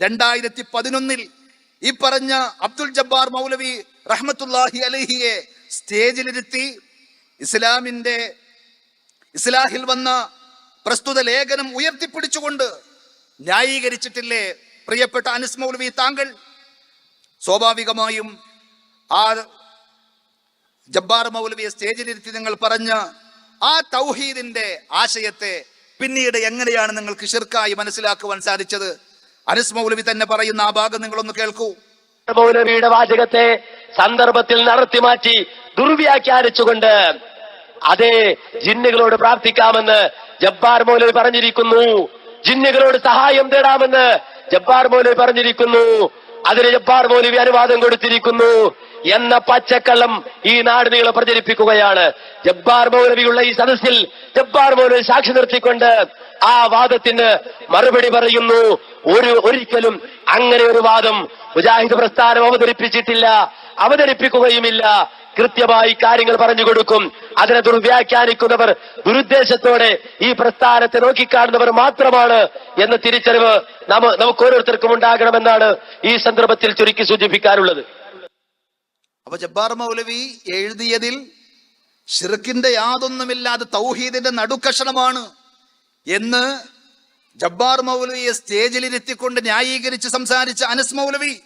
രണ്ടായിരത്തി പതിനൊന്നിൽ ഈ പറഞ്ഞ അബ്ദുൽ ജബ്ബാർ മൗലവി റഹ്മത്തുല്ലാഹി അലഹിയെ സ്റ്റേജിലിരുത്തി ഇസ്ലാമിന്റെ ഇസ്ലാഹിൽ വന്ന പ്രസ്തുത ലേഖനം ഉയർത്തിപ്പിടിച്ചുകൊണ്ട് ന്യായീകരിച്ചിട്ടില്ലേ? പ്രിയപ്പെട്ട അനസ് മൗലവി താങ്കൾ സ്വാഭാവികമായും ആ ജബ്ബാർ മൗലവിയെ സ്റ്റേജിലിരുത്തി നിങ്ങൾ പറഞ്ഞ ആ തൗഹീദിന്റെ ആശയത്തെ പിന്നീട് എങ്ങനെയാണ് നിങ്ങൾക്ക് ഷിർക്കായി മനസ്സിലാക്കുവാൻ സാധിച്ചത്? അനസ് മൗലവി തന്നെ പറയുന്ന ആ ഭാഗം നിങ്ങളൊന്ന് കേൾക്കൂ. മൗലവിയുടെ വാചകത്തെ സന്ദർഭത്തിൽ നടത്തി മാറ്റി ദുർവ്യാഖ്യാനിച്ചുകൊണ്ട് അതേ ജിന്നുകളോട് പ്രാർത്ഥിക്കാമെന്ന് ജബ്ബാർ മൗലവി പറഞ്ഞിരിക്കുന്നു. ജിന്നുകളോട് സഹായം തേടാമെന്ന് ജബ്ബാർ മൗലവി പറഞ്ഞിരിക്കുന്നു. അതിന് ജബ്ബാർ മൗലവി അനുവാദം കൊടുത്തിരിക്കുന്നു. എന്ന പച്ചക്കള്ളം ഈ നാട് നീളെ പ്രചരിപ്പിക്കുകയാണ്. ജബ്ബാർ മൗലവിയുള്ള ഈ സദസ്സിൽ ജബ്ബാർ മൗലവി സാക്ഷി നിർത്തിക്കൊണ്ട് ആ വാദത്തിന് മറുപടി പറയുന്നു. ഒരു ഒരിക്കലും അങ്ങനെ ഒരു വാദം മുജാഹിദ് പ്രസ്ഥാനം അവതരിപ്പിച്ചിട്ടില്ല അവതരിപ്പിക്കുകയുമില്ല. കൃത്യമായി കാര്യങ്ങൾ പറഞ്ഞു കൊടുക്കും. അതിനെ ദുർവ്യാഖ്യാനിക്കുന്നവർ ദുരുദ്ദേശത്തോടെ ഈ പ്രസ്ഥാനത്തെ നോക്കിക്കാണുന്നവർ മാത്രമാണ് എന്ന തിരിച്ചറിവ് നമുക്ക് ഓരോരുത്തർക്കും ഉണ്ടാകണമെന്നാണ് ഈ സന്ദർഭത്തിൽ ചുരുക്കി സൂചിപ്പിക്കാനുള്ളത്. അപ്പൊ ജബ്ബാർ മൗലവി എഴുതിയതിൽ ഷിർക്കിന്റെ യാതൊന്നുമില്ലാതെ തൗഹീദിന്റെ നടുക്കഷണമാണ് എന്ന് ജബ്ബാർ മൗലവിയെ സ്റ്റേജിലിരുത്തിക്കൊണ്ട് ന്യായീകരിച്ച് സംസാരിച്ച അനസ് മൗലവി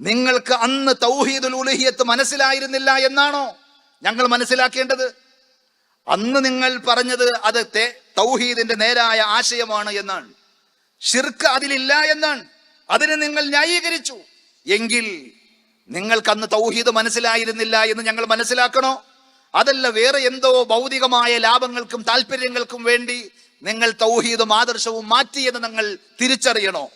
നിങ്ങൾക്ക് അന്ന് തൗഹീദുൽ ഉലഹിയത്ത് മനസ്സിലായിരുന്നില്ല എന്നാണോ ഞങ്ങൾ മനസ്സിലാക്കേണ്ടത്? അന്ന് നിങ്ങൾ പറഞ്ഞത് അത് തൗഹീദിന്റെ നേരായ ആശയമാണ് എന്നാണ്. ഷിർക്ക് അതിലില്ല എന്നാണ്. അതിനെ നിങ്ങൾ ന്യായീകരിച്ചു. എങ്കിൽ നിങ്ങൾക്ക് അന്ന് തൗഹീദ് മനസ്സിലായിരുന്നില്ല എന്ന് ഞങ്ങൾ മനസ്സിലാക്കണോ? അതല്ല വേറെ എന്തോ ഭൗതികമായ ലാഭങ്ങൾക്കും താല്പര്യങ്ങൾക്കും വേണ്ടി നിങ്ങൾ തൗഹീദും ആദർശവും മാറ്റി എന്ന് നിങ്ങൾ തിരിച്ചറിയണോ?